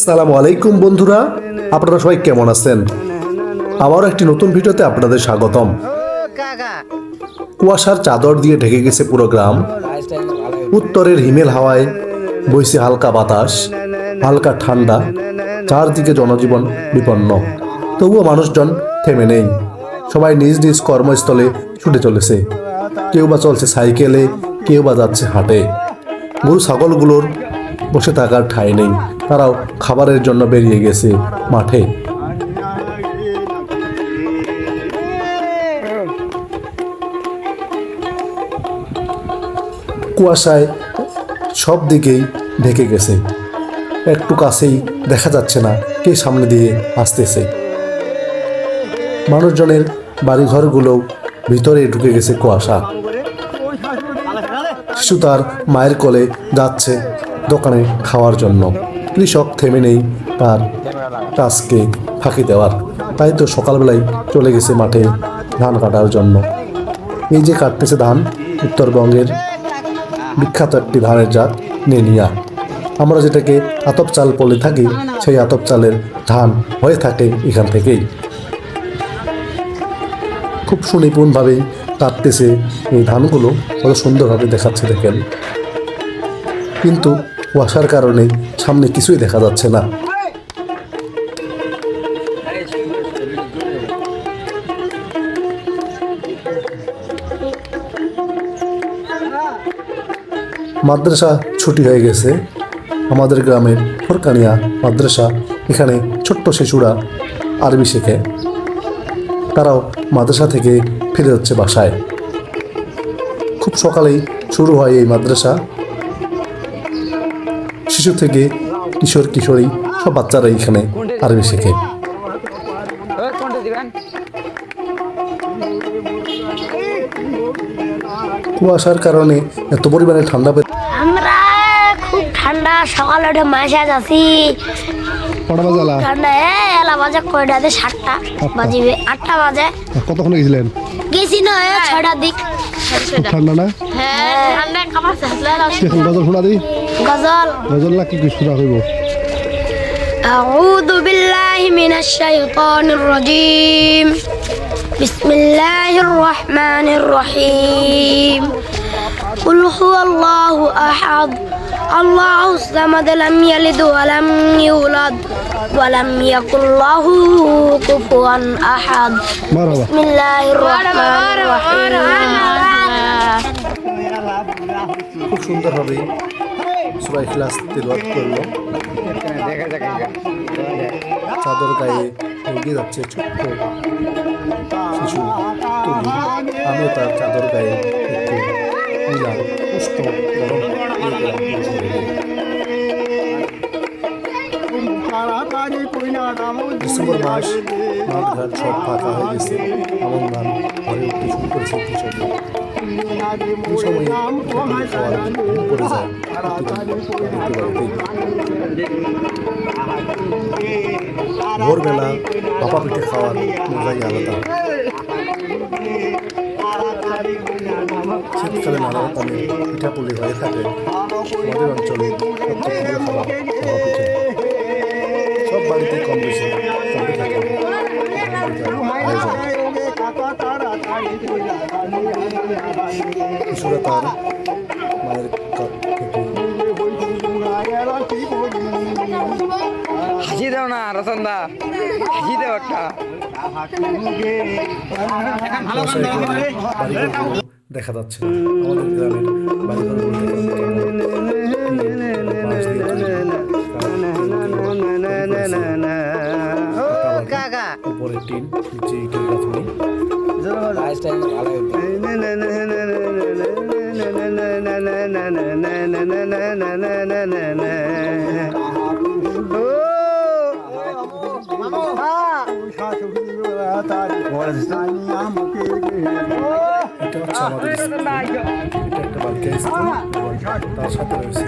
আসসালামু আলাইকুম, বন্ধুরা। আপনারা সবাই কেমন আছেন? আবারও একটি নতুন ভিডিওতে আপনাদের স্বাগতম। কুয়াশার চাদর দিয়ে ঢেকে গেছে পুরো গ্রাম। উত্তরের হিমেল হাওয়ায় বইছে হালকা বাতাস, হালকা ঠান্ডা, চারদিকে জনজীবন বিপন্ন। তবুও মানুষজন থেমে নেই। সবাই নিজ নিজ কর্মস্থলে ছুটে চলেছে। কেউ বা চলছে সাইকেলে, কেউ বা যাচ্ছে হাটে। গরু, ছাগলগুলোর বসে থাকার ঠাঁই নেই। তারাও খাবারের জন্য বেরিয়ে গেছে মাঠে। কুয়াশায় সব দিকেই ঢেকে গেছে। একটু কাছেই দেখা যাচ্ছে না কে সামনে দিয়ে আসতেছে। মানুষজনের বাড়িঘরগুলোও ভিতরে ঢুকে গেছে কুয়াশা। শিশু তার মায়ের কোলে যাচ্ছে দোকানে খাওয়ার জন্য। কৃষক থেমে নেই তার কাজকে ফাঁকি দেওয়ার। তাই তো সকালবেলায় চলে গেছে মাঠে ধান কাটার জন্য। এই যে কাটতেছে ধান, উত্তরবঙ্গের বিখ্যাত একটি ধানের জাত নেনিয়া। আমরা যেটাকে আতপ চাল বলে থাকি, সেই আতপ চালের ধান হয়ে থাকে এখান থেকেই। খুব সুনিপুণভাবেই কাটতেছে এই ধানগুলো কত সুন্দরভাবে দেখাচ্ছে দেখেন। কিন্তু কুয়াশার কারণে সামনে কিছুই দেখা যাচ্ছে না। মাদ্রাসা ছুটি হয়ে গেছে। আমাদের গ্রামের ফরকানিয়া মাদ্রাসা, এখানে ছোট্ট শিশুরা আরবি শেখে। তারাও মাদ্রাসা থেকে ফিরে হচ্ছে বাসায়। খুব সকালেই শুরু হয় এই মাদ্রাসা। শিশু থেকে কিশোর কিশোরী সব বাচ্চারা এখানে আরবি শেখে। কুয়াশার কারণে এত পরিমাণে ঠান্ডা পেয়ে আমরা খুব ঠান্ডা সকালে উঠে মাসে যাচ্ছি কটা ঠান্ডা এ এলা বাজে কয়টাতে সাতটা বাজিবে আটটা বাজে। কতক্ষণে গেছিলেন? গেছি না ছয়টার দিক। ঠান্ডা না? হ্যাঁ ঠান্ডা কামাচ্ছে শোনা দিই। গজল গজল না কি কি শোনা হইব أعوذ بالله من الشيطان الرجيم بسم الله الرحمن الرحيم قل هو الله أحد الله الصمد لم يلد ولم يولد ولم يكن له كفوا أحد মারহাবা بسم الله الرحمن الرحيم খুব সুন্দরভাবে সুরাই ক্লাস তেলওয়াত করল। চাদর গায়ে এগিয়ে যাচ্ছে ছোট্ট শিশু তুলি। আমিও তার চাদর গায়ে একটু নিলাম পুষ্ট গরম। ডিসেম্বর মাস মাঠঘাট সব ফাঁকা হয়ে গেছে। আমন ধান, ঘরে উঠতে শুরু করেছে ভোরবেলা ভাপা পিঠে খাওয়ার মজাই আলাদা। শীতকালে নানা রকমের পিঠাপুলি হয়ে থাকে। আমাদের অঞ্চলে সব বাড়িতে কম বেশি। তার মায়ের হাসি দাও না রসন্দা হাসি দাও একটা দেখা যাচ্ছে। আমাদের গ্রামের। উপরে টিন নিচে ইটের গাঁথনি ভালো এটা হচ্ছে আমাদের এটা একটা বালকে তার সাথে রয়েছে